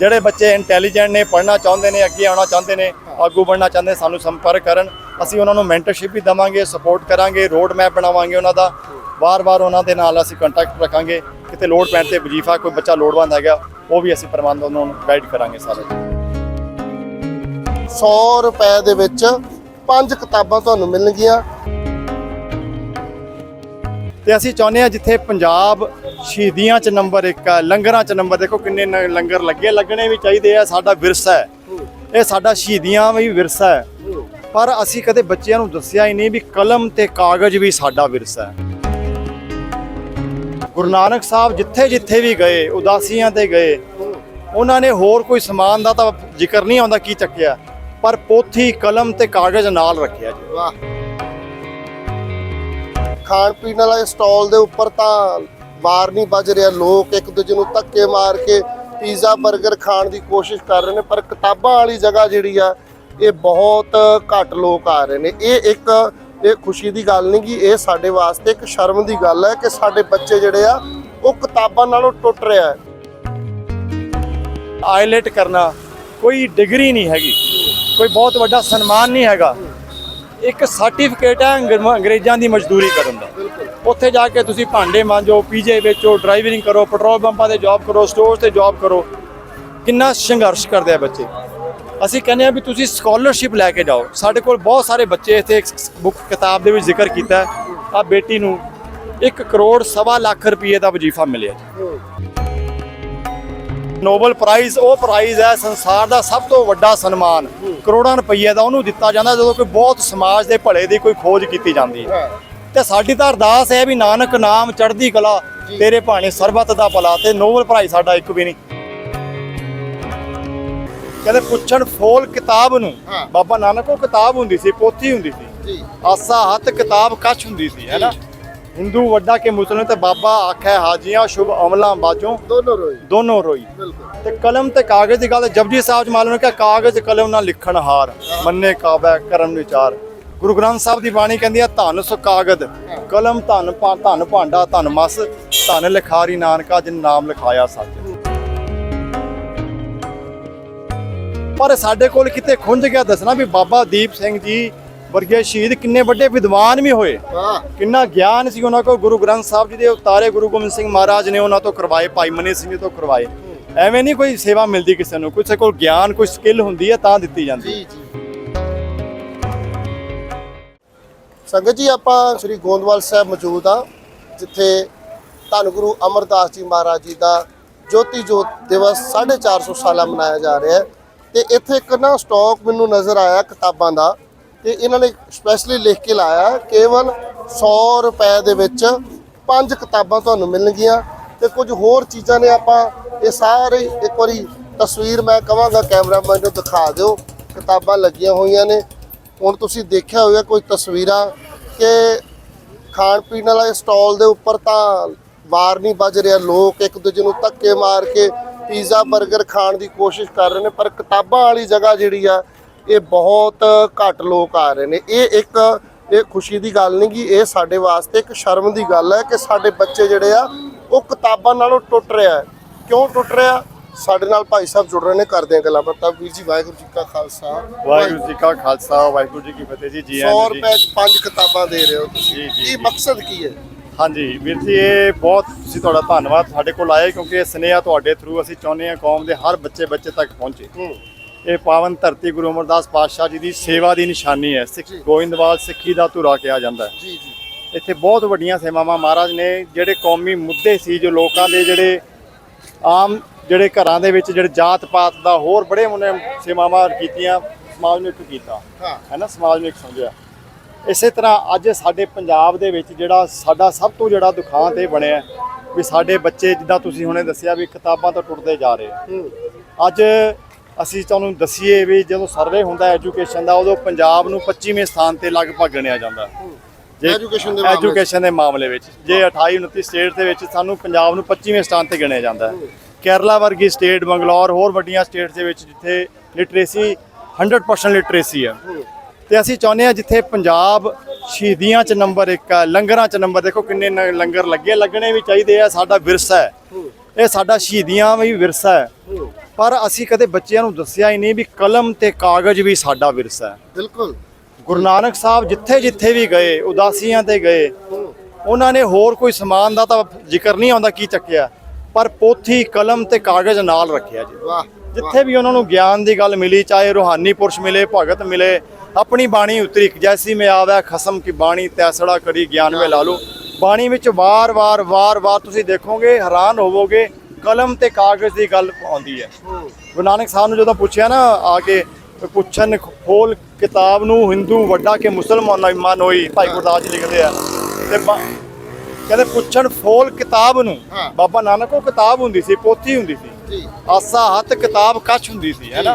ਜਿਹੜੇ ਬੱਚੇ ਇੰਟੈਲੀਜੈਂਟ ਨੇ ਪੜ੍ਹਨਾ ਚਾਹੁੰਦੇ ਨੇ ਅੱਗੇ ਆਉਣਾ ਚਾਹੁੰਦੇ ਨੇ ਆਗੂ ਬਣਨਾ ਚਾਹੁੰਦੇ ਨੇ, ਸਾਨੂੰ ਸੰਪਰਕ ਕਰਨ। ਅਸੀਂ ਉਹਨਾਂ ਨੂੰ ਮੈਂਟਰਸ਼ਿਪ ਵੀ ਦਵਾਂਗੇ ਸਪੋਰਟ ਕਰਾਂਗੇ ਰੋਡ ਮੈਪ ਬਣਾਵਾਂਗੇ ਉਹਨਾਂ ਦਾ। ਵਾਰ-ਵਾਰ ਉਹਨਾਂ ਦੇ ਨਾਲ ਅਸੀਂ ਕੰਟੈਕਟ ਰੱਖਾਂਗੇ। ਕਿਤੇ ਲੋਡ ਪੈਣ ਤੇ ਵਜੀਫਾ ਕੋਈ ਬੱਚਾ ਲੋੜਵੰਦ ਹੈਗਾ ਉਹ ਵੀ ਅਸੀਂ ਪ੍ਰਬੰਧ ਉਹਨਾਂ ਨੂੰ ਗਾਈਡ ਕਰਾਂਗੇ ਸਾਰੇ। 100 ਰੁਪਏ ਦੇ ਵਿੱਚ ਪੰਜ ਕਿਤਾਬਾਂ ਤੁਹਾਨੂੰ ਮਿਲਣਗੀਆਂ। ਤੇ ਅਸੀਂ ਚਾਹੁੰਦੇ ਹਾਂ ਜਿੱਥੇ ਪੰਜਾਬ ਸ਼ਹੀਦੀਆਂ 'ਚ ਨੰਬਰ 1 ਹੈ, ਲੰਗਰਾਂ 'ਚ ਨੰਬਰ, ਦੇਖੋ ਕਿੰਨੇ ਲੰਗਰ ਲੱਗੇ ਲੱਗਣੇ ਵੀ ਚਾਹੀਦੇ ਆ, ਸਾਡਾ ਵਿਰਸਾ ਹੈ। ਇਹ ਸਾਡਾ ਸ਼ਹੀਦੀਆਂ ਵੀ ਵਿਰਸਾ ਹੈ। ਪਰ ਅਸੀਂ ਕਦੇ ਬੱਚਿਆਂ ਨੂੰ ਦੱਸਿਆ ਹੀ ਨਹੀਂ ਵੀ ਕਲਮ ਤੇ ਕਾਗਜ਼ ਵੀ ਸਾਡਾ ਵਿਰਸਾ ਹੈ। ਗੁਰੂ ਨਾਨਕ ਸਾਹਿਬ ਜਿੱਥੇ ਜਿੱਥੇ ਵੀ ਗਏ, ਉਦਾਸੀਆਂ ਤੇ ਗਏ, ਉਹਨਾਂ ਨੇ ਹੋਰ ਕੋਈ ਸਮਾਨ ਦਾ ਤਾਂ ਜ਼ਿਕਰ ਨਹੀਂ ਆਉਂਦਾ ਕੀ ਚੱਕਿਆ, ਪਰ ਪੋਥੀ ਕਲਮ ਤੇ ਕਾਗਜ਼ ਨਾਲ ਰੱਖਿਆ ਜੀ। ਵਾਹ। ਖਾਣ ਪੀਣ ਵਾਲੇ ਸਟਾਲ ਦੇ ਉੱਪਰ ਤਾਂ ਵਾਰ ਨਹੀਂ ਵੱਜ ਰਿਹਾ। ਲੋਕ ਇੱਕ ਦੂਜੇ ਨੂੰ ਧੱਕੇ ਮਾਰ ਕੇ ਪੀਜ਼ਾ 버ਗਰ ਖਾਣ ਦੀ ਕੋਸ਼ਿਸ਼ ਕਰ ਰਹੇ ਨੇ, ਪਰ ਕਿਤਾਬਾਂ ਵਾਲੀ ਜਗ੍ਹਾ ਜਿਹੜੀ ਆ, ਇਹ ਬਹੁਤ ਘੱਟ ਲੋਕ ਆ ਰਹੇ ਨੇ। ਇਹ ਇੱਕ, ਇਹ ਖੁਸ਼ੀ ਦੀ ਗੱਲ ਨਹੀਂ ਕਿ ਇਹ ਸਾਡੇ ਵਾਸਤੇ ਇੱਕ ਸ਼ਰਮ ਦੀ ਗੱਲ ਹੈ ਕਿ ਸਾਡੇ ਬੱਚੇ ਜਿਹੜੇ ਆ, ਉਹ ਕਿਤਾਬਾਂ ਨਾਲੋਂ ਟੁੱਟ ਰਿਹਾ ਹੈ। ਆਈਲੈਟ ਕਰਨਾ ਕੋਈ ਡਿਗਰੀ ਨਹੀਂ ਹੈਗੀ। ਕੋਈ ਬਹੁਤ ਵੱਡਾ ਸਨਮਾਨ ਨਹੀਂ ਹੈਗਾ। ਇੱਕ ਸਰਟੀਫਿਕੇਟ ਹੈ ਅੰਗਰ- ਅੰਗਰੇਜ਼ਾਂ ਦੀ ਮਜ਼ਦੂਰੀ ਕਰਨ ਦਾ। ਉੱਥੇ ਜਾ ਕੇ ਤੁਸੀਂ ਭਾਂਡੇ ਮਾਂਜੋ, ਪੀਜੇ ਵੇਚੋ ਡਰਾਈਵਿੰਗ ਕਰੋ ਪੈਟਰੋਲ ਪੰਪਾਂ ਤੇ ਜੌਬ ਕਰੋ ਸਟੋਰ ਤੇ ਜੌਬ ਕਰੋ। ਕਿੰਨਾ ਸੰਘਰਸ਼ ਕਰਦੇ ਆ ਬੱਚੇ। ਅਸੀਂ ਕਹਿੰਦੇ ਆ ਵੀ ਤੁਸੀਂ ਸਕਾਲਰਸ਼ਿਪ ਲੈ ਕੇ ਜਾਓ। ਸਾਡੇ ਕੋਲ ਬਹੁਤ ਸਾਰੇ ਬੱਚੇ ਇੱਥੇ ਬੁੱਕ ਕਿਤਾਬ ਦੇ ਵਿੱਚ ਜ਼ਿਕਰ ਕੀਤਾ ਆ ਬੇਟੀ ਨੂੰ 1 ਕਰੋੜ ਸਵਾ ਲੱਖ ਰੁਪਏ ਦਾ ਵਜੀਫਾ ਮਿਲਿਆ ਨੋਬਲ ਪ੍ਰਾਈਜ਼ ਉਹ ਪ੍ਰਾਈਜ਼ ਹੈ ਸੰਸਾਰ ਦਾ ਸਭ ਤੋਂ ਵੱਡਾ ਸਨਮਾਨ। ਕਰੋੜਾਂ ਰੁਪਏ ਦਾ ਉਹਨੂੰ ਦਿੱਤਾ ਜਾਂਦਾ ਜਦੋਂ ਕੋਈ ਬਹੁਤ ਸਮਾਜ ਦੇ ਭਲੇ ਦੀ ਕੋਈ ਖੋਜ ਕੀਤੀ ਜਾਂਦੀ ਹੈ। ਤੇ ਸਾਡੀ ਤਾਂ ਅਰਦਾਸ ਹੈ ਵੀ ਨਾਨਕ ਨਾਮ ਚੜ੍ਹਦੀ ਕਲਾ ਤੇਰੇ ਭਾਣੇ ਸਰਬੱਤ ਦਾ ਭਲਾ ਤੇ ਨੋਬਲ ਪ੍ਰਾਈਜ਼ ਸਾਡਾ ਇੱਕ ਵੀ ਨਹੀਂ। ਕਹਿੰਦੇ ਪੁੱਛਣ ਫੋਲ ਕਿਤਾਬ ਨੂੰ। ਬਾਬਾ ਨਾਨਕ ਉਹ ਕਿਤਾਬ ਹੁੰਦੀ ਸੀ ਪੋਥੀ ਹੁੰਦੀ ਸੀ। ਆਸਾ ਹੱਥ ਕਿਤਾਬ ਕੱਚ ਹੁੰਦੀ ਸੀ ਹੈ ਨਾ? ਹਿੰਦੂ ਵੱਡਾ ਕੇ ਮੁਸਲਮਾਨ ਤੇ ਬਾਬਾ ਆਖੇ ਹਾਜੀਆਂ ਸ਼ੁਭ ਅਮਲਾਂ ਬਾਜੋਂ ਦੋਨੋਂ ਰੋਈ। ਦੋਨੋਂ ਰੋਈ। ਬਿਲਕੁਲ। ਤੇ ਕਲਮ ਤੇ ਕਾਗਜ਼ ਦੀ ਗੱਲ ਜਪਜੀ ਸਾਹਿਬ ਚ ਮਾਲੂਮ ਕਿ ਕਾਗਜ਼ ਕਲਮ ਨਾਲ ਲਿਖਣ ਹਾਰ ਮੰਨੇ ਕਾਬੈ ਕਰਮ ਵਿਚਾਰ। ਗੁਰੂ ਗ੍ਰੰਥ ਸਾਹਿਬ ਦੀ ਬਾਣੀ ਕਹਿੰਦੀ ਹੈ ਧਨ ਸੁ ਕਾਗਦ ਕਲਮ ਧਨ ਧਨ ਭਾਂਡਾ ਧਨ ਮਸ ਧਨ ਲਿਖਾਰੀ ਨਾਨਕਾ ਜਿਨ ਨਾਮ ਲਿਖਾਇਆ ਸੱਚ। ਪਰ ਸਾਡੇ ਕੋਲ ਕਿਤੇ ਖੁੰਝ ਗਿਆ ਦੱਸਣਾ ਵੀ ਬਾਬਾ ਦੀਪ ਸਿੰਘ ਜੀ ਵਰਗੇ ਸ਼ਹੀਦ ਕਿੰਨੇ ਵੱਡੇ ਵਿਦਵਾਨ ਵੀ ਹੋਏ। ਕਿੰਨਾ ਗਿਆਨ ਸੀ ਉਹਨਾਂ ਕੋਲ। ਗੁਰੂ ਗ੍ਰੰਥ ਸਾਹਿਬ ਜੀ ਦੇ ਉਤਾਰੇ ਗੁਰੂ ਗੋਬਿੰਦ ਸਿੰਘ ਮਹਾਰਾਜ ਨੇ ਉਹਨਾਂ ਤੋਂ ਕਰਵਾਏ ਭਾਈ ਮਨੀ ਸਿੰਘ ਜੀ ਤੋਂ ਕਰਵਾਏ। ਐਵੇਂ ਨਹੀਂ ਕੋਈ ਸੇਵਾ ਮਿਲਦੀ ਕਿਸੇ ਨੂੰ। ਕਿਸੇ ਕੋਲ ਗਿਆਨ ਕੋਈ ਸਕਿੱਲ ਹੁੰਦੀ ਹੈ ਤਾਂ ਦਿੱਤੀ ਜਾਂਦੀ ਜੀ ਜੀ। ਸੰਗਤ ਜੀ ਆਪਾਂ ਸ੍ਰੀ ਗੋਂਦਵਾਲ ਸਾਹਿਬ ਮੌਜੂਦ ਆ ਜਿੱਥੇ ਧੰਨ ਗੁਰੂ ਅਮਰਦਾਸ ਜੀ ਮਹਾਰਾਜ ਜੀ ਦਾ ਜੋਤੀ ਜੋਤ ਦਿਵਸ 450 ਸਾਲਾ ਮਨਾਇਆ ਜਾ ਰਿਹਾ ਹੈ। ਤੇ ਇੱਥੇ ਇੱਕ ਨਾ ਸਟਾਕ ਮੈਨੂੰ ਨਜ਼ਰ ਆਇਆ ਕਿਤਾਬਾਂ ਦਾ। ਤੇ ਇਹਨਾਂ ਨੇ ਸਪੈਸ਼ਲੀ ਲਿਖ ਕੇ ਲਾਇਆ, ਕੇਵਲ 100 ਰੁਪਏ ਦੇ ਵਿੱਚ ਪੰਜ ਕਿਤਾਬਾਂ ਤੁਹਾਨੂੰ ਮਿਲਣਗੀਆਂ ਤੇ ਕੁਝ ਹੋਰ ਚੀਜ਼ਾਂ ਨੇ ਆਪਾਂ ਇਹ ਸਾਰੇ ਇੱਕ ਵਾਰੀ ਤਸਵੀਰ ਮੈਂ ਕਹਾਂਗਾ ਕੈਮਰਾਮੈਨ ਨੂੰ ਦਿਖਾ ਦਿਓ। ਕਿਤਾਬਾਂ ਲੱਗੀਆਂ ਹੋਈਆਂ ਨੇ। ਹੁਣ ਤੁਸੀਂ ਦੇਖਿਆ ਹੋਵੇਗਾ ਕੋਈ ਤਸਵੀਰਾਂ ਕਿ ਖਾਣ ਪੀਣ ਵਾਲੇ ਸਟਾਲ ਦੇ ਉੱਪਰ ਤਾਂ ਵਾਰ ਨਹੀਂ ਵੱਜ ਰਿਹਾ। ਲੋਕ ਇੱਕ ਦੂਜੇ ਨੂੰ ਧੱਕੇ ਮਾਰ ਕੇ ਪੀਜ਼ਾ 버ਗਰ ਖਾਣ ਦੀ ਕੋਸ਼ਿਸ਼ ਕਰ ਰਹੇ ਨੇ, ਪਰ ਕਿਤਾਬਾਂ ਵਾਲੀ ਜਗ੍ਹਾ ਜਿਹੜੀ ਆ ਇਹ ਬਹੁਤ ਘੱਟ ਲੋਕ ਆ ਰਹੇ ਨੇ। ਇਹ ਇੱਕ ਇਹ ਖੁਸ਼ੀ ਦੀ ਗੱਲ ਨਹੀਂ ਕਿ ਇਹ ਸਾਡੇ ਵਾਸਤੇ ਇੱਕ ਸ਼ਰਮ ਦੀ ਗੱਲ ਹੈ ਕਿ ਸਾਡੇ ਬੱਚੇ ਜਿਹੜੇ ਆ ਉਹ ਕਿਤਾਬਾਂ ਨਾਲੋਂ ਟੁੱਟ ਰਿਹਾ ਕਿਉਂ ਟੁੱਟ ਰਿਹਾ? ਸਾਡੇ ਨਾਲ ਭਾਈ ਸਾਹਿਬ ਜੁੜ ਰਹੇ ਨੇ ਕਰਦੇ ਆ ਗੱਲਾਂ ਬਾਤਾਂ। ਵੀਰ ਜੀ ਵਾਹਿਗੁਰੂ ਜੀ ਕਾ ਖਾਲਸਾ। ਵਾਹਿਗੁਰੂ ਜੀ ਕਾ ਖਾਲਸਾ ਵਾਹਿਗੁਰੂ ਜੀ ਕੀ ਫਤਿਹ ਜੀ ਜੀ 100 ਆਇਆਂ ਜੀ। ਰੁਪਏ ਚ ਪੰਜ ਕਿਤਾਬਾਂ ਦੇ ਰਹੇ ਹੋ ਤੁਸੀਂ। ਕੀ। ਮਕਸਦ ਕੀ ਹੈ? ਹਾਂਜੀ ਵੀਰ ਜੀ ਇਹ ਬਹੁਤ ਤੁਸੀਂ ਤੁਹਾਡਾ ਧੰਨਵਾਦ ਸਾਡੇ ਕੋਲ ਆਏ ਕਿਉਂਕਿ ਇਹ ਸਨੇਹਾ ਤੁਹਾਡੇ ਥਰੂ ਅਸੀਂ ਚਾਹੁੰਦੇ ਹਾਂ ਕੌਮ ਦੇ ਹਰ ਬੱਚੇ ਬੱਚੇ ਤੱਕ ਪਹੁੰਚੇ। ਇਹ ਪਾਵਨ ਧਰਤੀ ਗੁਰੂ ਅਮਰਦਾਸ ਪਾਤਸ਼ਾਹ ਜੀ ਦੀ ਸੇਵਾ ਦੀ ਨਿਸ਼ਾਨੀ ਹੈ। ਸਿੱਖ। ਗੋਇੰਦਵਾਲ ਸਿੱਖੀ ਦਾ ਧੁਰਾ ਕਿਹਾ ਜਾਂਦਾ ਹੈ। ਜੀ ਜੀ। ਇੱਥੇ ਬਹੁਤ ਵੱਡੀਆਂ ਸੇਵਾਵਾਂ ਮਹਾਰਾਜ ਨੇ ਜਿਹੜੇ ਕੌਮੀ ਮੁੱਦੇ ਸੀ ਜੋ ਲੋਕਾਂ ਦੇ ਜਿਹੜੇ ਆਮ ਜਿਹੜੇ ਘਰਾਂ ਦੇ ਵਿੱਚ ਜਿਹੜੇ ਜਾਤ ਪਾਤ ਦਾ ਹੋਰ ਬੜੇ ਮੁੰਨੇ ਸੇਵਾਵਾਂ ਕੀਤੀਆਂ ਸਮਾਜ ਨੂੰ ਇੱਕ ਕੀਤਾ। ਹਾਂ। ਹੈ ਨਾ? ਸਮਾਜ ਨੂੰ ਇੱਕ ਸਮਝਿਆ। ਇਸੇ ਤਰ੍ਹਾਂ ਅੱਜ ਸਾਡੇ ਪੰਜਾਬ ਦੇ ਵਿੱਚ ਜਿਹੜਾ ਸਾਡਾ ਸਭ ਤੋਂ ਜਿਹੜਾ ਦੁਖਾਂਤ ਇਹ ਬਣਿਆ ਵੀ ਸਾਡੇ ਬੱਚੇ ਜਿੱਦਾਂ ਤੁਸੀਂ ਹੁਣੇ ਦੱਸਿਆ ਵੀ ਕਿਤਾਬਾਂ ਤੋਂ ਟੁੱਟਦੇ ਜਾ ਰਹੇ ਅੱਜ ਅਸੀਂ ਤੁਹਾਨੂੰ ਦੱਸੀਏ ਵੀ ਜਦੋਂ ਸਰਵੇ ਹੁੰਦਾ ਐਜੂਕੇਸ਼ਨ ਦਾ ਉਦੋਂ ਪੰਜਾਬ ਨੂੰ 25ਵੇਂ ਸਥਾਨ ਤੇ ਲਗਭਗ ਗਿਣਿਆ ਜਾਂਦਾ। Education ਦੇ ਮਾਮਲੇ। ਐਜੂਕੇਸ਼ਨ ਦੇ ਮਾਮਲੇ ਵਿੱਚ ਜੇ 28 29 ਸਟੇਟ ਦੇ ਵਿੱਚ ਸਾਨੂੰ ਪੰਜਾਬ ਨੂੰ 25ਵੇਂ ਸਥਾਨ ਤੇ ਗਿਣਿਆ ਜਾਂਦਾ। ਹੈ ਕੇਰਲਾ ਵਰਗੀ ਸਟੇਟ ਬੰਗਲੌਰ ਹੋਰ ਵੱਡੀਆਂ ਸਟੇਟਸ ਦੇ ਵਿੱਚ ਜਿੱਥੇ ਲਿਟਰੇਸੀ 100% ਲਿਟਰੇਸੀ ਹੈ ਤੇ ਅਸੀਂ ਚਾਹੁੰਦੇ ਹਾਂ ਜਿੱਥੇ ਪੰਜਾਬ ਸ਼ਹੀਦੀਆਂ 'ਚ ਨੰਬਰ 1 ਹੈ ਲੰਗਰਾਂ 'ਚ ਨੰਬਰ ਦੇਖੋ ਕਿੰਨੇ ਲੰਗਰ ਲੱਗੇ ਲੱਗਣੇ ਵੀ ਚਾਹੀਦੇ ਆ ਸਾਡਾ ਵਿਰਸਾ ਹੈ। ਇਹ ਸਾਡਾ ਸ਼ਹੀਦੀਆਂ ਵੀ ਵਿਰਸਾ ਹੈ। ਪਰ ਅਸੀਂ ਕਦੇ ਬੱਚਿਆਂ ਨੂੰ ਦੱਸਿਆ ਹੀ ਨਹੀਂ ਵੀ ਕਲਮ ਤੇ ਕਾਗਜ਼ ਵੀ ਸਾਡਾ ਵਿਰਸਾ ਹੈ। ਬਿਲਕੁਲ। ਗੁਰੂ ਨਾਨਕ ਸਾਹਿਬ ਜਿੱਥੇ ਜਿੱਥੇ ਵੀ ਗਏ ਉਦਾਸੀਆਂ ਤੇ ਗਏ ਉਹਨਾਂ ਨੇ ਹੋਰ ਕੋਈ ਸਮਾਨ ਦਾ ਤਾਂ ਜ਼ਿਕਰ ਨਹੀਂ ਆਉਂਦਾ ਕੀ ਚੱਕਿਆ। ਪਰ ਪੋਥੀ ਕਲਮ ਤੇ ਕਾਗਜ਼ ਨਾਲ ਰੱਖਿਆ ਜੀ। ਵਾਹ ਜਿੱਥੇ ਵੀ ਉਹਨਾਂ ਨੂੰ ਗਿਆਨ ਦੀ ਗੱਲ ਮਿਲੀ ਚਾਹੇ ਰੂਹਾਨੀ ਪੁਰਸ਼ ਮਿਲੇ ਭਗਤ ਮਿਲੇ ਆਪਣੀ ਬਾਣੀ ਉਤਰੀ ਜੈਸੀ ਮੈਂ ਆਵੈ ਖਸਮ ਕੀ ਬਾਣੀ ਤੈਸੜਾ ਕਰੀ ਗਿਆਨ ਵੇ ਲਾ ਲਓ। ਬਾਣੀ ਵਿੱਚ ਵਾਰ-ਵਾਰ ਵਾਰ-ਵਾਰ ਤੁਸੀਂ ਦੇਖੋਗੇ ਹੈਰਾਨ ਹੋਵੋਗੇ ਕਲਮ ਤੇ ਕਾਗਜ਼ ਦੀ ਗੱਲ ਆਉਂਦੀ ਹੈ। ਗੁਰੂ ਨਾਨਕ ਸਾਹਿਬ ਨੂੰ ਜਦੋਂ ਪੁੱਛਿਆ ਨਾ ਆ ਕੇ ਪੁੱਛਣ ਖੋਲ ਕਿਤਾਬ ਨੂੰ ਹਿੰਦੂ ਵੱਡਾ ਕਿ ਮੁਸਲਮਾਨ ਮਨ ਹੋਈ ਭਾਈ ਗੁਰਦਾਸ ਜੀ ਲਿਖਦੇ ਆ। ਤੇ ਕਹਿੰਦੇ ਪੁੱਛਣ ਫੋਲ ਕਿਤਾਬ ਨੂੰ। ਬਾਬਾ ਨਾਨਕ ਉਹ ਕਿਤਾਬ ਹੁੰਦੀ ਸੀ ਪੋਥੀ ਹੁੰਦੀ ਸੀ। ਆਸਾ ਹੱਥ ਕਿਤਾਬ ਕੱਚ ਹੁੰਦੀ ਸੀ ਹੈਨਾ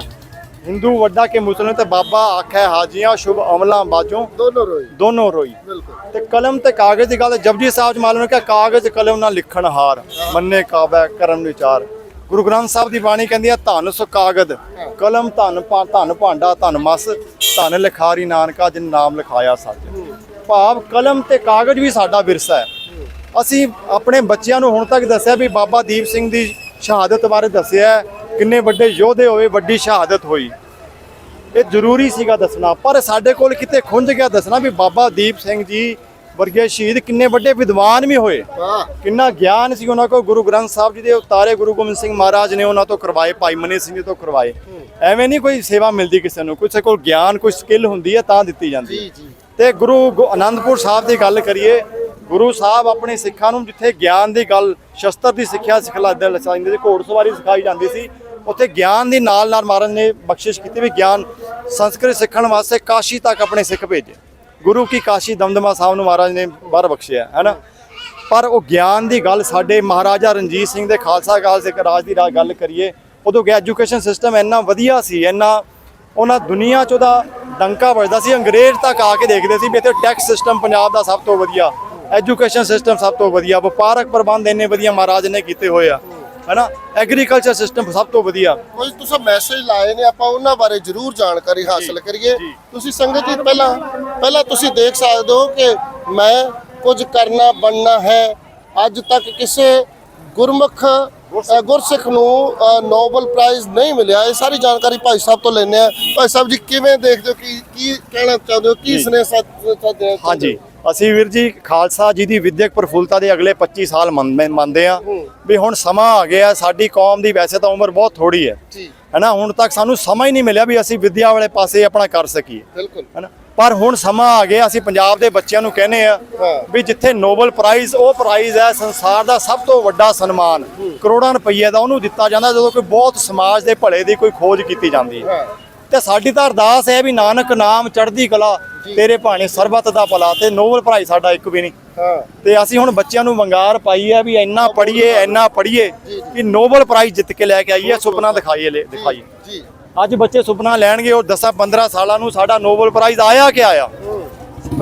ਹਿੰਦੂ ਵੱਡਾ ਕੇ ਮੁਸਲਮਾਨ ਤੇ ਬਾਬਾ ਆਖੇ ਹਾਜੀਆਂ ਸ਼ੁਭ ਅਮਲਾਂ ਬਾਜੋਂ ਦੋਨੋਂ ਰੋਈ। ਦੋਨੋਂ ਰੋਈ। ਬਿਲਕੁਲ। ਤੇ ਕਲਮ ਤੇ ਕਾਗਜ਼ ਦੀ ਗੱਲ ਜਪਜੀ ਸਾਹਿਬ ਮਾਲੂਮ ਕਿ ਕਾਗਜ਼ ਕਲਮ ਨਾਲ ਲਿਖਣ ਹਾਰ ਮੰਨੇ ਕਾਬੈ ਕਰਮ ਵਿਚਾਰ। ਗੁਰੂ ਗ੍ਰੰਥ ਸਾਹਿਬ ਦੀ ਬਾਣੀ ਕਹਿੰਦੀ ਹੈ ਧਨ ਸੁ ਕਾਗਦ ਕਲਮ ਧਨ ਧਨ ਭਾਂਡਾ ਧਨ ਮਸ ਧਨ ਲਿਖਾਰੀ ਨਾਨਕਾ ਜਿਨ ਨਾਮ ਲਿਖਾਇਆ ਸੱਚ। ਭਾਵ ਕਲਮ ਤੇ ਕਾਗਜ਼ ਵੀ ਸਾਡਾ ਵਿਰਸਾ ਹੈ। ਅਸੀਂ ਆਪਣੇ ਬੱਚਿਆਂ ਨੂੰ ਹੁਣ ਤੱਕ ਦੱਸਿਆ ਵੀ ਬਾਬਾ ਦੀਪ ਸਿੰਘ ਦੀ ਸ਼ਹਾਦਤ ਬਾਰੇ ਦੱਸਿਆ ਕਿੰਨੇ ਵੱਡੇ ਯੋਧੇ ਹੋਏ ਵੱਡੀ ਸ਼ਹਾਦਤ ਹੋਈ। ਇਹ ਜ਼ਰੂਰੀ ਸੀਗਾ ਦੱਸਣਾ ਪਰ ਸਾਡੇ ਕੋਲ ਕਿਤੇ ਖੁੰਝ ਗਿਆ ਦੱਸਣਾ ਵੀ ਬਾਬਾ ਦੀਪ ਸਿੰਘ ਜੀ ਵਰਗੇ ਸ਼ਹੀਦ ਕਿੰਨੇ ਵੱਡੇ ਵਿਦਵਾਨ ਵੀ ਹੋਏ। ਕਿੰਨਾ ਗਿਆਨ ਸੀ ਉਹਨਾਂ ਕੋਲ ਗੁਰੂ ਗ੍ਰੰਥ ਸਾਹਿਬ ਜੀ ਦੇ ਉਤਾਰੇ ਗੁਰੂ ਗੋਬਿੰਦ ਸਿੰਘ ਮਹਾਰਾਜ ਨੇ ਉਹਨਾਂ ਤੋਂ ਕਰਵਾਏ ਭਾਈ ਮਨੀ ਸਿੰਘ ਜੀ ਤੋਂ ਕਰਵਾਏ। ਐਵੇਂ ਨਹੀਂ ਕੋਈ ਸੇਵਾ ਮਿਲਦੀ ਕਿਸੇ ਨੂੰ ਕਿਸੇ ਕੋਲ ਗਿਆਨ ਕੋਈ ਸਕਿੱਲ ਹੁੰਦੀ ਹੈ ਤਾਂ ਦਿੱਤੀ ਜਾਂਦੀ ਤੇ ਗੁਰੂ ਆਨੰਦਪੁਰ ਸਾਹਿਬ ਦੀ ਗੱਲ ਕਰੀਏ ਗੁਰੂ ਸਾਹਿਬ ਆਪਣੇ ਸਿੱਖਾਂ ਨੂੰ ਜਿੱਥੇ ਗਿਆਨ ਦੀ ਗੱਲ ਸ਼ਸਤਰ ਦੀ ਸਿੱਖਿਆ ਸਿਖਲਾਉਂਦੇ ਲਸਾਈਂਦੇ ਸੀ ਘੋੜਸਵਾਰੀ ਸਿਖਾਈ ਜਾਂਦੀ ਸੀ ਉੱਥੇ ਗਿਆਨ ਦੀ ਨਾਲ ਨਾਲ ਮਹਾਰਾਜ ਨੇ ਬਖਸ਼ਿਸ਼ ਕੀਤੀ ਵੀ ਗਿਆਨ ਸੰਸਕ੍ਰਿਤ ਸਿੱਖਣ ਵਾਸਤੇ ਕਾਸ਼ੀ ਤੱਕ ਆਪਣੇ ਸਿੱਖ ਭੇਜੇ। ਗੁਰੂ ਕੀ ਕਾਸ਼ੀ ਦਮਦਮਾ ਸਾਹਿਬ ਨੂੰ ਮਹਾਰਾਜ ਨੇ ਬਾਹਰ ਬਖਸ਼ਿਆ, ਹੈਨਾ? ਪਰ ਉਹ ਗਿਆਨ ਦੀ ਗੱਲ ਸਾਡੇ ਮਹਾਰਾਜਾ ਰਣਜੀਤ ਸਿੰਘ ਦੇ ਖਾਲਸਾ ਕਾਲ ਸਿੱਖ ਰਾਜ ਦੀ ਰਾ- ਗੱਲ ਕਰੀਏ, ਉਦੋਂ ਗਿਆ ਐਜੂਕੇਸ਼ਨ ਸਿਸਟਮ ਇੰਨਾ ਵਧੀਆ ਸੀ, ਇੰਨਾ ਉਹਨਾਂ ਦੁਨੀਆ 'ਚ ਉਹਦਾ ਡੰਕਾ ਵੱਜਦਾ ਸੀ, ਅੰਗਰੇਜ਼ ਤੱਕ ਆ ਕੇ ਦੇਖਦੇ ਸੀ ਵੀ ਇੱਥੇ ਟੈਕਸ ਸਿਸਟਮ ਪੰਜਾਬ ਦਾ ਸਭ ਤੋਂ ਵਧੀਆ, ਐਜੂਕੇਸ਼ਨ ਸਿਸਟਮ ਸਭ ਤੋਂ ਵਧੀਆ, ਵਪਾਰਕ ਪ੍ਰਬੰਧ ਇੰਨੇ ਵਧੀਆ ਮਹਾਰਾਜ ਨੇ ਕੀਤੇ ਹੋਏ ਆ। ਹੈਨਾ? ਐਗਰੀਕਲਚਰ ਸਿਸਟਮ ਸਭ ਤੋਂ ਵਧੀਆ। ਕੋਈ ਤੁਸੀਂ ਮੈਸੇਜ ਲਾਏ ਨੇ ਆਪਾਂ ਉਹਨਾਂ ਬਾਰੇ ਜ਼ਰੂਰ ਜਾਣਕਾਰੀ ਹਾਸਲ ਕਰੀਏ। ਤੁਸੀਂ ਸੰਗਤ ਜੀ ਪਹਿਲਾਂ ਪਹਿਲਾਂ ਤੁਸੀਂ ਦੇਖ ਸਕਦੇ ਹੋ ਕਿ ਮੈਂ ਕੁਝ ਕਰਨਾ ਬਣਨਾ ਹੈ। ਅੱਜ ਤੱਕ ਕਿਸੇ ਗੁਰਮੁਖ ਗੁਰਸਿੱਖ ਨੂੰ ਨੋਬਲ ਪ੍ਰਾਈਜ਼ ਨਹੀਂ ਮਿਲਿਆ। ਇਹ ਸਾਰੀ ਜਾਣਕਾਰੀ ਭਾਈ ਸਾਹਿਬ ਤੋਂ ਲੈਣੇ ਆ ਭਾਈ ਸਾਹਿਬ ਜੀ ਕਿਵੇਂ ਦੇਖਦੇ ਹੋ? ਕੀ ਕੀ ਕਹਿਣਾ ਚਾਹੁੰਦੇ ਹੋ? ਕੀ। ਸੁਨੇਹਾ ਦੇਣਾ ਚਾਹੁੰਦੇ ਹੋ ਹਾਂਜੀ। ਅਸੀਂ ਵੀਰ ਜੀ ਖਾਲਸਾ ਜੀ ਦੀ ਵਿਦਿਅਕ ਪ੍ਰਫੁੱਲਤਾ ਦੇ ਅਗਲੇ 25 ਸਾਲ ਮੰਨ- ਮੰਨਦੇ ਆ। ਵੀ ਹੁਣ ਸਮਾਂ ਆ ਗਿਆ ਸਾਡੀ ਕੌਮ ਦੀ ਵੈਸੇ ਤਾਂ ਉਮਰ ਬਹੁਤ ਥੋੜੀ ਹੈ। ਹੈਨਾ ਹੁਣ ਤੱਕ ਸਾਨੂੰ ਸਮਾਂ ਹੀ ਨਹੀਂ ਮਿਲਿਆ ਵੀ ਅਸੀਂ ਵਿਦਿਆ ਵਾਲੇ ਪਾਸੇ ਆਪਣਾ ਕਰ ਸਕੀਏ। ਬਿਲਕੁਲ। ਹੈਨਾ ਪਰ ਹੁਣ ਸਮਾਂ ਆ ਗਿਆ ਅਸੀਂ ਪੰਜਾਬ ਦੇ ਬੱਚਿਆਂ ਨੂੰ ਕਹਿੰਦੇ ਆ। ਵੀ ਜਿੱਥੇ ਨੋਬਲ ਪ੍ਰਾਈਜ਼ ਉਹ ਪ੍ਰਾਈਜ਼ ਹੈ ਸੰਸਾਰ ਦਾ ਸਭ ਤੋਂ ਵੱਡਾ ਸਨਮਾਨ। ਕਰੋੜਾਂ ਰੁਪਏ ਦਾ ਉਹਨੂੰ ਦਿੱਤਾ ਜਾਂਦਾ ਜਦੋਂ ਕੋਈ ਬਹੁਤ ਸਮਾਜ ਦੇ ਭਲੇ ਦੀ ਕੋਈ ਖੋਜ ਕੀਤੀ ਜਾਂਦੀ ਹਾਂ। ਤੇ ਸਾਡੀ ਤਾਂ ਅਰਦਾਸ ਹੈ ਵੀ ਨਾਨਕ ਨਾਮ ਚੜ੍ਹਦੀ ਕਲਾ ਤੇਰੇ ਭਾਣੇ ਸਰਬੱਤ ਦਾ ਭਲਾ ਤੇ ਨੋਬਲ ਪ੍ਰਾਈਜ਼ ਸਾਡਾ ਇੱਕ ਵੀ ਨਹੀਂ। ਹਾਂ। ਤੇ ਅਸੀਂ ਹੁਣ ਬੱਚਿਆਂ ਨੂੰ ਵੰਗਾਰ ਪਾਈ ਹੈ ਵੀ ਇੰਨਾ ਪੜ੍ਹੀਏ ਇੰਨਾ ਪੜ੍ਹੀਏ ਕਿ ਨੋਬਲ ਪ੍ਰਾਈਜ਼ ਜਿੱਤ ਕੇ ਲੈ ਕੇ ਆਈਏ ਸੁਪਨਾ ਦਿਖਾਈਏ ਦਿਖਾਈਏ। ਜੀ। ਅੱਜ ਬੱਚੇ ਸੁਪਨਾ ਲੈਣਗੇ ਉਹ 10 15 ਸਾਲਾਂ ਨੂੰ ਸਾਡਾ ਨੋਬਲ ਪ੍ਰਾਈਜ਼ ਆਇਆ ਕਿ ਆਇਆ?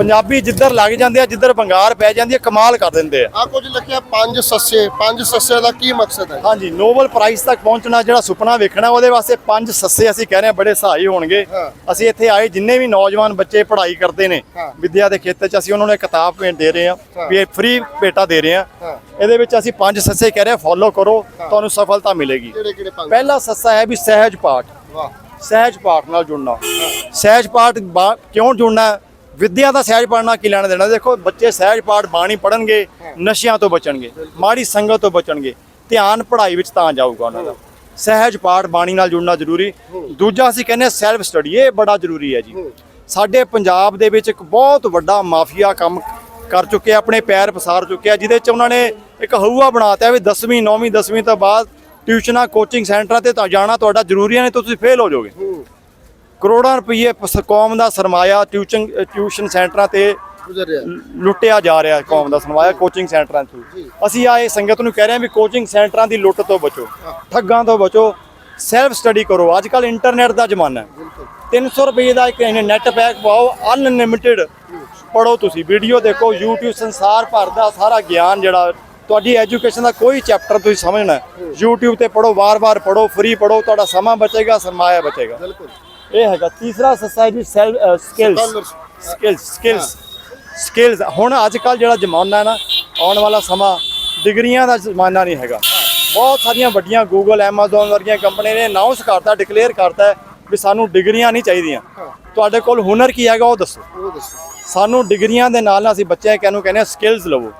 ਪੰਜਾਬੀ ਜਿੱਧਰ ਲੱਗ ਜਾਂਦੇ ਆ ਜਿੱਧਰ ਵੰਗਾਰ ਪੈ ਜਾਂਦੀ ਹੈ ਕਮਾਲ ਕਰ ਦਿੰਦੇ ਆ। ਆ ਕੁਝ ਲਿਖਿਆ ਪੰਜ ਸੱਸੇ ਪੰਜ ਸੱਸੇ ਦਾ ਕੀ ਮਕਸਦ ਹੈ? ਹਾਂਜੀ ਨੋਬਲ ਪ੍ਰਾਈਜ਼ ਤੱਕ ਪਹੁੰਚਣਾ ਜਿਹੜਾ ਸੁਪਨਾ ਵੇਖਣਾ ਉਹਦੇ ਵਾਸਤੇ ਪੰਜ ਸੱਸੇ ਅਸੀਂ ਕਹਿ ਰਹੇ ਹਾਂ ਬੜੇ ਸਹਾਈ ਹੋਣਗੇ। ਅਸੀਂ ਇੱਥੇ ਆਏ ਜਿੰਨੇ ਵੀ ਨੌਜਵਾਨ ਬੱਚੇ ਪੜ੍ਹਾਈ ਕਰਦੇ ਨੇ। ਵਿਦਿਆ ਦੇ ਖੇਤਰ 'ਚ ਅਸੀਂ ਉਹਨਾਂ ਨੂੰ ਇੱਕ ਕਿਤਾਬ ਭੇਟ ਦੇ ਰਹੇ ਹਾਂ। ਹਾਂ। ਵੀ ਇਹ ਫ੍ਰੀ ਭੇਟਾ ਦੇ ਰਹੇ ਹਾਂ। ਹਾਂ। ਇਹਦੇ ਵਿੱਚ ਅਸੀਂ ਪੰਜ ਸੱਸੇ ਕਹਿ ਰਹੇ ਹਾਂ ਫੋਲੋ ਕਰੋ ਤੁਹਾਨੂੰ ਸਫਲਤਾ ਮਿਲੇਗੀ। ਪਹਿਲਾ ਸੱਸਾ ਹੈ ਵੀ ਸਹਿਜ ਪਾਠ। ਵਾਹ। ਸਹਿਜ ਪਾਠ ਨਾਲ ਜੁੜਨਾ। ਸਹਿਜ ਪਾਠ ਕਿਉਂ ਜੁੜਨਾ? ਵਿਦਿਆ ਦਾ ਸਹਿਜ ਪੜਨਾ ਕੀ ਲੈਣਾ ਦੇਣਾ? ਦੇਖੋ ਬੱਚੇ ਸਹਿਜ ਪਾਠ ਬਾਣੀ ਪੜਨਗੇ ਨਸ਼ਿਆਂ ਤੋਂ ਬਚਣਗੇ ਮਾੜੀ ਸੰਗਤ ਤੋਂ ਬਚਣਗੇ ਧਿਆਨ ਪੜ੍ਹਾਈ ਵਿੱਚ ਤਾਂ ਜਾਊਗਾ ਉਹਨਾਂ ਦਾ। ਸਹਿਜ ਪਾਠ ਬਾਣੀ ਨਾਲ ਜੁੜਨਾ ਜ਼ਰੂਰੀ। ਦੂਜਾ ਅਸੀਂ ਕਹਿੰਦੇ ਸੈਲਫ ਸਟੱਡੀ ਇਹ ਬੜਾ ਜ਼ਰੂਰੀ ਹੈ ਜੀ। ਸਾਡੇ ਪੰਜਾਬ ਦੇ ਵਿੱਚ ਇੱਕ ਬਹੁਤ ਵੱਡਾ ਮਾਫੀਆ ਕੰਮ ਕਰ ਚੁੱਕੇ ਆਪਣੇ ਪੈਰ ਪਸਾਰ ਚੁੱਕੇ ਆ ਜਿਹਦੇ ਚ ਉਹਨਾਂ ਨੇ ਇੱਕ ਹਊਆ ਬਣਾਤਾ ਵੀ 10ਵੀਂ 9ਵੀਂ 10ਵੀਂ ਤੋਂ ਬਾਅਦ ਟਿਊਸ਼ਨਾਂ ਕੋਚਿੰਗ ਸੈਂਟਰਾਂ ਤੇ ਤਾਂ ਜਾਣਾ ਤੁਹਾਡਾ ਜ਼ਰੂਰੀ ਹੈ ਨਹੀਂ ਤਾਂ ਤੁਸੀਂ ਫੇਲ ਹੋ ਜਾਓਗੇ। ਕਰੋੜਾਂ ਰੁਪਏ ਕੌਮ ਦਾ ਸਰਮਾਇਆ ਟਿਊਸ਼ਨ ਟਿਊਸ਼ਨ ਸੈਂਟਰਾਂ ਤੇ ਲੁੱਟਿਆ ਜਾ ਰਿਹਾ ਕੌਮ ਦਾ ਸਰਮਾਇਆ ਕੋਚਿੰਗ ਸੈਂਟਰਾਂ ਤੋਂ। ਅਸੀਂ ਆਏ ਸੰਗਤ ਨੂੰ ਕਹਿ ਰਹੇ ਹਾਂ ਵੀ ਕੋਚਿੰਗ ਸੈਂਟਰਾਂ ਦੀ ਲੁੱਟ ਤੋਂ ਬਚੋ ਠੱਗਾਂ ਤੋਂ ਬਚੋ ਸੈਲਫ ਸਟੱਡੀ ਕਰੋ। ਅੱਜ ਕੱਲ ਇੰਟਰਨੈਟ ਦਾ ਜ਼ਮਾਨਾ ਹੈ। ਬਿਲਕੁਲ। 300 ਰੁਪਏ ਦਾ ਇੱਕ ਨੈਟ ਪੈਕ ਪਾਓ ਅਨਲਿਮਿਟਿਡ ਪੜੋ ਤੁਸੀਂ। ਵੀਡੀਓ ਦੇਖੋ YouTube ਸੰਸਾਰ ਭਰ ਦਾ ਸਾਰਾ ਗਿਆਨ ਜਿਹੜਾ ਤੁਹਾਡੀ ਐਜੂਕੇਸ਼ਨ ਦਾ ਕੋਈ ਚੈਪਟਰ ਤੁਸੀਂ ਸਮਝਣਾ YouTube ਤੇ ਪੜੋ ਵਾਰ-ਵਾਰ ਪੜੋ ਫ੍ਰੀ ਪੜੋ ਤੁਹਾਡਾ ਸਮਾਂ ਬਚੇਗਾ ਸਰਮਾਇਆ ਬਚੇਗਾ। ਬਿਲਕੁਲ। ਇਹ ਹੈਗਾ ਤੀਸਰਾ society cell skills. Skills skills skills ਹੁਣ ਅੱਜ ਕੱਲ ਜਿਹੜਾ ਜ਼ਮਾਨਾ ਹੈ ਨਾ ਆਉਣ ਵਾਲਾ ਸਮਾਂ ਡਿਗਰੀਆਂ ਦਾ ਜ਼ਮਾਨਾ ਨਹੀਂ ਹੈਗਾ। ਬਹੁਤ ਸਾਰੀਆਂ ਵੱਡੀਆਂ ਗੂਗਲ ਐਮਾਜ਼ਨ ਵਰਗੀਆਂ ਕੰਪਨੀਆਂ ਨੇ ਅਨਾਉਂਸ ਕਰਤਾ ਡਿਕਲੇਅਰ ਕਰਤਾ ਵੀ ਸਾਨੂੰ ਡਿਗਰੀਆਂ ਨਹੀਂ ਚਾਹੀਦੀਆਂ। ਤੁਹਾਡੇ ਕੋਲ ਹੁਨਰ ਕੀ ਹੈਗਾ ਉਹ ਦੱਸੋ। ਉਹ ਦੱਸੋ। ਸਾਨੂੰ ਡਿਗਰੀਆਂ ਦੇ ਨਾਲ ਨਾਲ ਅਸੀਂ ਬੱਚਿਆਂ ਨੂੰ ਕਹਿੰਦੇ ਸਕਿੱਲਸ ਲਵੋ।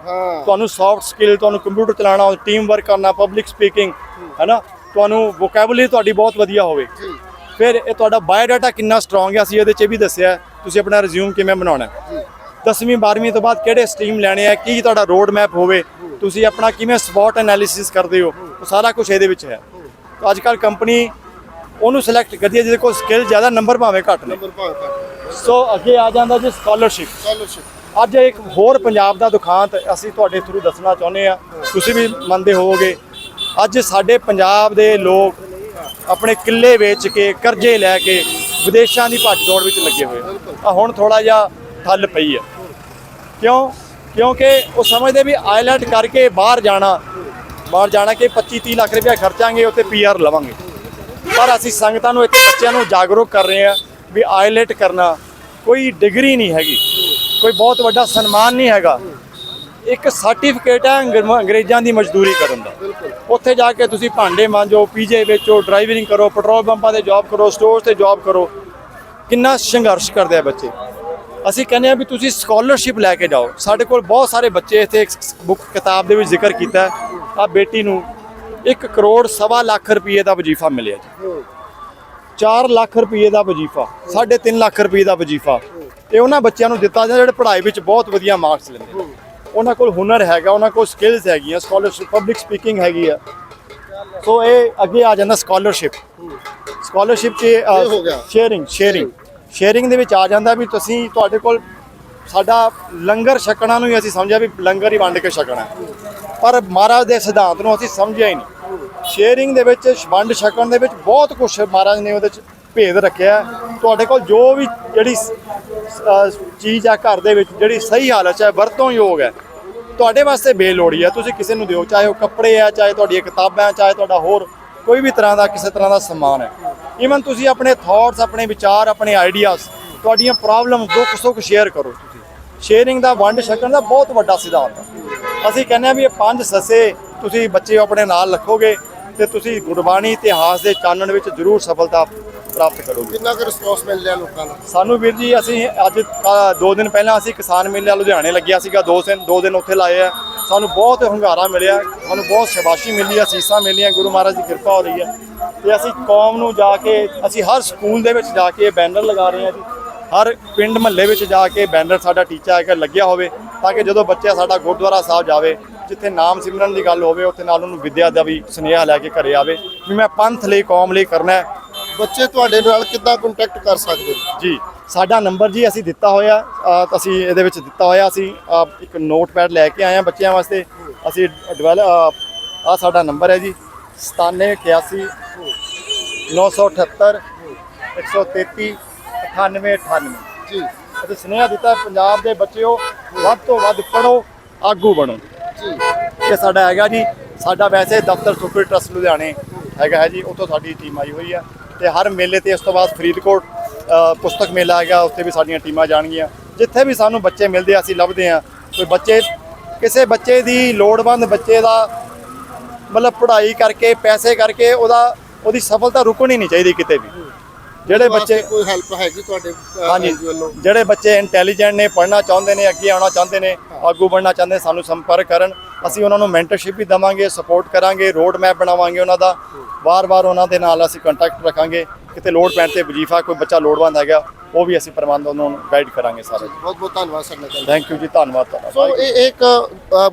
ਤੁਹਾਨੂੰ ਸੌਫਟ ਸਕਿੱਲ ਤੁਹਾਨੂੰ ਕੰਪਿਊਟਰ ਚਲਾਉਣਾ ਟੀਮ ਵਰਕ ਕਰਨਾ ਪਬਲਿਕ ਸਪੀਕਿੰਗ ਹੈਨਾ? ਤੁਹਾਨੂੰ ਵੋਕੈਬੂਲਰੀ ਤੁਹਾਡੀ ਬਹੁਤ ਵਧੀਆ ਹੋਵੇ। ਫਿਰ ਇਹ ਤੁਹਾਡਾ ਬਾਇਓਡਾਟਾ ਕਿੰਨਾ ਸਟਰੋਂਗ ਹੈ ਅਸੀਂ ਇਹਦੇ 'ਚ ਵੀ ਦੱਸਿਆ ਤੁਸੀਂ ਆਪਣਾ ਰਿਜ਼ਿਊਮ ਕਿਵੇਂ ਬਣਾਉਣਾ ਹੈ? ਜੀ 10ਵੀਂ 12ਵੀਂ ਤੋਂ ਬਾਅਦ ਕਿਹੜੇ ਸਟਰੀਮ ਲੈਣੇ ਆ ਕੀ ਤੁਹਾਡਾ ਰੋਡ ਮੈਪ ਹੋਵੇ ਤੁਸੀਂ ਆਪਣਾ ਕਿਵੇਂ ਸਪੌਟ ਐਨਾਲਿਸਿਸ ਕਰਦੇ ਹੋ ਉਹ ਸਾਰਾ ਕੁਝ ਇਹਦੇ ਵਿੱਚ ਹੈ। ਤਾਂ ਅੱਜ ਕੱਲ ਕੰਪਨੀ ਉਹਨੂੰ ਸਿਲੈਕਟ ਕਰਦੀ ਹੈ ਜਿਹਦੇ ਕੋਲ ਸਕਿੱਲ ਜ਼ਿਆਦਾ ਨੰਬਰ ਭਾਵੇਂ ਘੱਟ ਨੇ। ਸੋ ਅੱਗੇ ਆ ਜਾਂਦਾ ਜੀ ਸਕਾਲਰਸ਼ਿਪ ਸਕਾਲਰਸ਼ਿਪ ਅੱਜ ਇੱਕ ਹੋਰ ਪੰਜਾਬ ਦਾ ਦੁਖਾਂਤ ਅਸੀਂ ਤੁਹਾਡੇ ਥਰੂ ਦੱਸਣਾ ਚਾਹੁੰਦੇ ਆ ਤੁਸੀਂ ਵੀ ਮੰਨਦੇ ਹੋਵੋਗੇ ਅੱਜ ਸਾਡੇ ਪੰਜਾਬ ਦੇ ਲੋਕ ਆਪਣੇ ਕਿੱਲੇ ਵੇਚ ਕੇ, ਕਰਜ਼ੇ ਲੈ ਕੇ ਵਿਦੇਸ਼ਾਂ ਦੀ ਭੱਜ ਦੌੜ ਵਿੱਚ ਲੱਗੇ ਹੋਏ। ਆ ਹੁਣ ਥੋੜਾ ਜਿਹਾ ਠੱਲ ਪਈ ਹੈ। ਕਿਉਂ? ਕਿਉਂਕਿ ਉਹ ਸਮਝਦੇ ਵੀ ਆਈਲੈਟ ਕਰਕੇ ਬਾਹਰ ਜਾਣਾ ਬਾਹਰ ਜਾਣਾ ਕਿ 25 30 ਲੱਖ ਰੁਪਏ ਖਰਚਾਂਗੇ, ਉੱਥੇ ਪੀਆਰ ਲਵਾਂਗੇ। ਪਰ ਅਸੀਂ ਸੰਗਤਾਂ ਨੂੰ, ਇੱਥੇ ਬੱਚਿਆਂ ਨੂੰ ਜਾਗਰੂਕ ਕਰ ਰਹੇ ਹਾਂ ਵੀ ਆਈਲੈਟ ਕਰਨਾ ਕੋਈ ਡਿਗਰੀ ਨਹੀਂ ਹੈਗੀ, ਕੋਈ ਬਹੁਤ ਵੱਡਾ ਸਨਮਾਨ ਨਹੀਂ ਹੈਗਾ। ਇੱਕ ਸਰਟੀਫਿਕੇਟ ਹੈ ਅੰਗਰ- ਅੰਗਰੇਜ਼ਾਂ ਦੀ ਮਜ਼ਦੂਰੀ ਕਰਨ ਦਾ। ਉੱਥੇ ਜਾ ਕੇ ਤੁਸੀਂ ਭਾਂਡੇ ਮਾਂਜੋ ਪੀਜੇ ਵੇਚੋ ਡਰਾਈਵਿੰਗ ਕਰੋ ਪੈਟਰੋਲ ਪੰਪਾਂ ਤੇ ਜੌਬ ਕਰੋ ਸਟੋਰ ਤੇ ਜੌਬ ਕਰੋ। ਕਿੰਨਾ ਸੰਘਰਸ਼ ਕਰਦੇ ਆ ਬੱਚੇ। ਅਸੀਂ ਕਹਿੰਦੇ ਆ ਵੀ ਤੁਸੀਂ ਸਕਾਲਰਸ਼ਿਪ ਲੈ ਕੇ ਜਾਓ। ਸਾਡੇ ਕੋਲ ਬਹੁਤ ਸਾਰੇ ਬੱਚੇ ਇੱਥੇ ਇੱਕ ਬੁੱਕ ਕਿਤਾਬ ਦੇ ਵਿੱਚ ਜ਼ਿਕਰ ਕੀਤਾ ਆ ਬੇਟੀ ਨੂੰ 1 ਕਰੋੜ ਸਵਾ ਲੱਖ ਰੁਪਏ ਦਾ ਵਜੀਫਾ ਮਿਲਿਆ ਜੀ। 4 ਲੱਖ ਰੁਪਏ ਦਾ ਵਜੀਫਾ 3.5 ਲੱਖ ਰੁਪਏ ਦਾ ਵਜੀਫਾ। ਇਹ ਉਹਨਾਂ ਬੱਚਿਆਂ ਨੂੰ ਦਿੱਤਾ ਜਾਂਦਾ ਜਿਹੜੇ ਪੜ੍ਹਾਈ ਵਿੱਚ ਬਹੁਤ ਵਧੀਆ ਮਾਰਕਸ ਲੈਂਦੇ ਉਹਨਾਂ ਕੋਲ ਹੁਨਰ ਹੈਗਾ ਉਹਨਾਂ ਕੋਲ ਸਕਿੱਲਸ ਹੈਗੀਆਂ ਸਕਾਲਰਸ਼ਿਪ ਪਬਲਿਕ ਸਪੀਕਿੰਗ ਹੈਗੀ ਆ ਸੋ ਇਹ ਅੱਗੇ ਆ ਜਾਂਦਾ ਸਕਾਲਰਸ਼ਿਪ ਸਕਾਲਰਸ਼ਿਪ ਚ। ਸ਼ੇਅਰਿੰਗ ਸ਼ੇਅਰਿੰਗ ਸ਼ੇਅਰਿੰਗ ਦੇ ਵਿੱਚ ਆ ਜਾਂਦਾ ਵੀ ਤੁਸੀਂ ਤੁਹਾਡੇ ਕੋਲ ਸਾਡਾ ਲੰਗਰ ਛਕਣਾ ਨੂੰ ਹੀ ਅਸੀਂ ਸਮਝਿਆ ਵੀ ਲੰਗਰ ਹੀ ਵੰਡ ਕੇ ਛਕਣਾ। ਪਰ ਮਹਾਰਾਜ ਦੇ ਸਿਧਾਂਤ ਨੂੰ ਅਸੀਂ ਸਮਝਿਆ ਹੀ ਨਹੀਂ ਸ਼ੇਅਰਿੰਗ ਦੇ ਵਿੱਚ ਵੰਡ ਛਕਣ ਦੇ ਵਿੱਚ ਬਹੁਤ ਕੁਝ ਮਹਾਰਾਜ ਨੇ ਉਹਦੇ ਚ ਭੇਦ ਰੱਖਿਆ। ਤੁਹਾਡੇ ਕੋਲ ਜੋ ਵੀ ਜਿਹੜੀ ਚੀਜ਼ ਆ ਘਰ ਦੇ ਵਿੱਚ ਜਿਹੜੀ ਸਹੀ ਹਾਲਤ 'ਚ ਹੈ, ਵਰਤੋਂ ਯੋਗ ਹੈ। ਤੁਹਾਡੇ ਵਾਸਤੇ ਬੇਲੋੜੀ ਹੈ, ਤੁਸੀਂ ਕਿਸੇ ਨੂੰ ਦਿਓ, ਚਾਹੇ ਉਹ ਕੱਪੜੇ ਆ, ਚਾਹੇ ਤੁਹਾਡੀਆਂ ਕਿਤਾਬਾਂ ਚਾਹੇ ਤੁਹਾਡਾ ਹੋਰ ਕੋਈ ਵੀ ਤਰ੍ਹਾਂ ਦਾ, ਕਿਸੇ ਤਰ੍ਹਾਂ ਦਾ ਸਮਾਨ ਹੈ। ਈਵਨ ਤੁਸੀਂ ਆਪਣੇ ਥਾਟਸ ਆਪਣੇ ਵਿਚਾਰ, ਆਪਣੇ ਆਈਡੀਆਜ਼ ਤੁਹਾਡੀਆਂ ਪ੍ਰੋਬਲਮ ਦੁੱਖ, ਸੁੱਖ ਸ਼ੇਅਰ ਕਰੋ ਤੁਸੀਂ। ਸ਼ੇਅਰਿੰਗ ਦਾ ਵੰਡ ਛਕਣ ਦਾ ਬਹੁਤ ਵੱਡਾ ਸਿਧਾਂਤ ਹੈ। ਅਸੀਂ ਕਹਿੰਦੇ ਆ ਵੀ ਇਹ ਪੰਜ ਸੱਸੇ ਤੁਸੀਂ ਬੱਚੇ ਆਪਣੇ ਨਾਲ ਰੱਖੋਗੇ ਤੇ ਤੁਸੀਂ ਗੁਰਬਾਣੀ ਇਤਿਹਾਸ ਦੇ ਚਾਨਣ ਵਿੱਚ ਜ਼ਰੂਰ ਸਫਲਤਾ ਪ੍ਰਾਪਤ ਕਰੋਗੇ? ਕਿੰਨਾ ਕੁ ਰਿਸਪੌਂਸ ਮਿਲ ਰਿਹਾ ਲੋਕਾਂ ਦਾ ਸਾਨੂੰ ਵੀਰ ਜੀ ਅਸੀਂ ਅੱਜ ਦੋ ਦਿਨ ਪਹਿਲਾਂ ਅਸੀਂ ਕਿਸਾਨ ਮੇਲਾ ਲੁਧਿਆਣੇ ਲੱਗਿਆ ਸੀਗਾ ਦੋ ਦਿਨ ਦੋ ਦਿਨ ਉੱਥੇ ਲਾਏ ਆ। ਸਾਨੂੰ ਬਹੁਤ ਹੰਗਾਰਾ ਮਿਲਿਆ ਸਾਨੂੰ ਬਹੁਤ ਸ਼ਾਬਾਸ਼ੀ ਮਿਲੀ ਆ ਸੀਸਾਂ ਮਿਲੀਆਂ ਗੁਰੂ ਮਹਾਰਾਜ ਦੀ ਕਿਰਪਾ ਹੋ ਰਹੀ ਹੈ ਤੇ ਅਸੀਂ ਕੌਮ ਨੂੰ ਜਾ ਕੇ ਅਸੀਂ ਹਰ ਸਕੂਲ ਦੇ ਵਿੱਚ ਜਾ ਕੇ ਬੈਨਰ ਲਗਾ ਰਹੇ ਹਾਂ ਜੀ। ਹਰ ਪਿੰਡ ਮਹੱਲੇ ਵਿੱਚ ਜਾ ਕੇ ਬੈਨਰ ਸਾਡਾ ਟੀਚਾ ਹੈ ਕਿ ਲੱਗਿਆ ਹੋਵੇ ਤਾਂ ਕਿ ਜਦੋਂ ਬੱਚਾ ਸਾਡਾ ਗੁਰਦੁਆਰਾ ਸਾਹਿਬ ਜਾਵੇ ਜਿੱਥੇ ਨਾਮ ਸਿਮਰਨ ਦੀ ਗੱਲ ਹੋਵੇ ਉੱਥੇ ਨਾਲ ਉਹਨੂੰ ਵਿਦਿਆ ਦਾ ਵੀ ਸੁਨੇਹਾ ਲੈ ਕੇ ਘਰੇ ਆਵੇ ਵੀ ਮੈਂ ਪੰਥ ਲਈ ਕੌਮ ਲਈ ਕਰਨਾ ਹੈ ਬੱਚੇ ਤੁਹਾਡੇ ਨਾਲ ਕਿੱਦਾਂ ਕੰਟੈਕਟ ਕਰ ਸਕਦੇ ਨੇ? ਜੀ। ਸਾਡਾ ਨੰਬਰ ਜੀ ਅਸੀਂ ਦਿੱਤਾ ਹੋਇਆ ਅ, ਅਸੀਂ ਇਹਦੇ ਵਿੱਚ ਦਿੱਤਾ ਹੋਇਆ ਅਸੀਂ ਅ, ਇੱਕ ਨੋਟਪੈਡ ਲੈ ਕੇ ਆਏ ਹਾਂ ਬੱਚਿਆਂ ਵਾਸਤੇ। ਅਸੀਂ ਡਿਵੈਲਪ ਆ ਸਾਡਾ ਨੰਬਰ ਹੈ ਜੀ 9781 978 133 9898 ਜੀ। ਅਸੀਂ ਸੁਨੇਹਾ ਦਿੱਤਾ ਪੰਜਾਬ ਦੇ ਬੱਚਿਓ ਵੱਧ ਤੋਂ ਵੱਧ ਪੜੋ ਆਗੂ ਬਣੋ। ਜੀ। ਇਹ ਸਾਡਾ ਹੈਗਾ ਜੀ ਸਾਡਾ ਵੈਸੇ ਦਫ਼ਤਰ ਸੁਪਰ ਟਰਸਟ ਲੁਧਿਆਣੇ ਹੈਗਾ ਹੈ ਜੀ ਉੱਥੋਂ ਸਾਡੀ ਟੀਮ ਆਈ ਹੋਈ ਆ। ਤੇ ਹਰ ਮੇਲੇ ਤੇ ਇਸ ਤੋਂ ਬਾਅਦ ਫਰੀਦਕੋਟ ਪੁਸਤਕ ਮੇਲਾ ਹੈਗਾ ਉੱਥੇ ਵੀ ਸਾਡੀਆਂ ਟੀਮਾਂ ਜਾਣਗੀਆਂ। ਜਿੱਥੇ ਵੀ ਸਾਨੂੰ ਬੱਚੇ ਮਿਲਦੇ ਆ ਅਸੀਂ ਲੱਭਦੇ ਆ। ਕੋਈ ਬੱਚੇ ਕਿਸੇ ਬੱਚੇ ਦੀ ਲੋੜਵੰਦ ਬੱਚੇ ਦਾ ਮਤਲਬ ਪੜ੍ਹਾਈ ਕਰਕੇ ਪੈਸੇ ਕਰਕੇ ਉਹਦਾ ਉਹਦੀ ਸਫਲਤਾ ਰੁਕਣੀ ਨਹੀਂ ਚਾਹੀਦੀ ਕਿਤੇ ਵੀ। ਜਿਹੜੇ ਬੱਚੇ ਕੋਈ ਹੈਲਪ ਹੈਗੀ ਤੁਹਾਡੇ ਹਾਂਜੀ। ਜਿਹੜੇ ਬੱਚੇ ਇੰਟੈਲੀਜੈਂਟ ਨੇ ਪੜ੍ਹਨਾ ਚਾਹੁੰਦੇ ਨੇ ਅੱਗੇ ਆਉਣਾ ਚਾਹੁੰਦੇ ਨੇ ਆਗੂ ਬਣਨਾ ਚਾਹੁੰਦੇ ਸਾਨੂੰ ਸੰਪਰਕ ਕਰਨ। ਅਸੀਂ ਉਹਨਾਂ ਨੂੰ ਮੈਂਟਰਸ਼ਿਪ ਵੀ ਦਵਾਂਗੇ ਸਪੋਰਟ ਕਰਾਂਗੇ ਰੋਡ ਮੈਪ ਬਣਾਵਾਂਗੇ ਉਹਨਾਂ ਦਾ। ਵਾਰ-ਵਾਰ ਉਹਨਾਂ ਦੇ ਨਾਲ ਅਸੀਂ ਕੰਟੈਕਟ ਰੱਖਾਂਗੇ। ਕਿਤੇ ਲੋਡ ਪੈਣ ਤੇ ਵਜੀਫਾ ਕੋਈ ਬੱਚਾ ਲੋੜਵੰਦ ਹੈਗਾ ਉਹ ਵੀ ਅਸੀਂ ਪ੍ਰਬੰਧ ਉਹਨਾਂ ਨੂੰ ਗਾਈਡ ਕਰਾਂਗੇ ਸਾਰੇ। ਬਹੁਤ ਬਹੁਤ ਧੰਨਵਾਦ ਸਰ ਨਾਲ ਥੈਂਕ ਯੂ ਜੀ ਧੰਨਵਾਦ ਤੁਹਾਡਾ। ਸੋ ਇਹ ਇੱਕ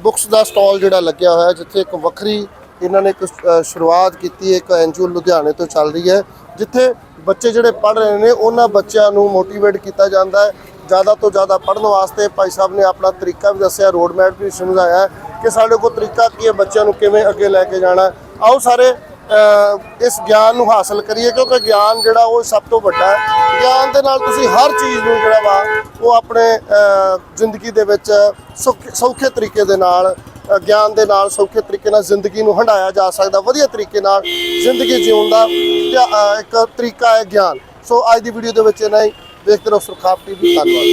ਬੁక్స్ ਦਾ ਸਟਾਲ ਜਿਹੜਾ ਲੱਗਿਆ ਹੋਇਆ ਜਿੱਥੇ ਇੱਕ ਵੱਖਰੀ ਇਹਨਾਂ ਨੇ ਇੱਕ ਸ਼ੁਰੂਆਤ ਕੀਤੀ ਇੱਕ ਐਨਜੀਓ ਲੁਧਿਆਣੇ ਤੋਂ ਚੱਲ ਰਹੀ ਹੈ ਜਿੱਥੇ ਬੱਚੇ ਜਿਹੜੇ ਪੜ੍ਹ ਰਹੇ ਨੇ ਉਹਨਾਂ ਬੱਚਿਆਂ ਨੂੰ ਮੋਟੀਵੇਟ ਕੀਤਾ ਜਾਂਦਾ ਹੈ। ਜ਼ਿਆਦਾ ਤੋਂ ਜ਼ਿਆਦਾ ਪੜ੍ਹਨ ਵਾਸਤੇ ਭਾਈ ਸਾਹਿਬ ਨੇ ਆਪਣਾ ਤਰੀਕਾ ਵੀ ਦੱਸਿਆ ਰੋਡ ਮੈਪ ਵੀ ਸਮਝਾਇਆ ਕਿ ਸਾਡੇ ਕੋਲ ਤਰੀਕਾ ਕੀ ਹੈ ਬੱਚਿਆਂ ਨੂੰ ਕਿਵੇਂ ਅੱਗੇ ਲੈ ਕੇ ਜਾਣਾ। ਆਓ ਸਾਰੇ ਇਸ ਗਿਆਨ ਨੂੰ ਹਾਸਲ ਕਰੀਏ, ਕਿਉਂਕਿ ਗਿਆਨ ਜਿਹੜਾ ਉਹ ਸਭ ਤੋਂ ਵੱਡਾ ਹੈ। ਗਿਆਨ ਦੇ ਨਾਲ ਤੁਸੀਂ ਹਰ ਚੀਜ਼ ਨੂੰ ਜਿਹੜਾ ਵਾ, ਉਹ ਆਪਣੇ ਜ਼ਿੰਦਗੀ ਦੇ ਵਿੱਚ ਸੌਖੇ ਸੌਖੇ ਤਰੀਕੇ ਦੇ ਨਾਲ ਗਿਆਨ ਦੇ ਨਾਲ ਸੌਖੇ ਤਰੀਕੇ ਨਾਲ ਜ਼ਿੰਦਗੀ ਨੂੰ ਹੰਡਾਇਆ ਜਾ ਸਕਦਾ, ਵਧੀਆ ਤਰੀਕੇ ਨਾਲ ਜ਼ਿੰਦਗੀ ਜਿਉਣ ਦਾ ਇੱਕ ਤਰੀਕਾ ਹੈ ਗਿਆਨ। ਸੋ ਅੱਜ ਦੀ ਵੀਡੀਓ ਦੇ ਵਿੱਚ ਇਹਨਾਂ ਹੀ। ਵੇਖਦੇ ਰਹੋ ਸੁਰਖਾਪ ਟੀਵੀ ਧੰਨਵਾਦ।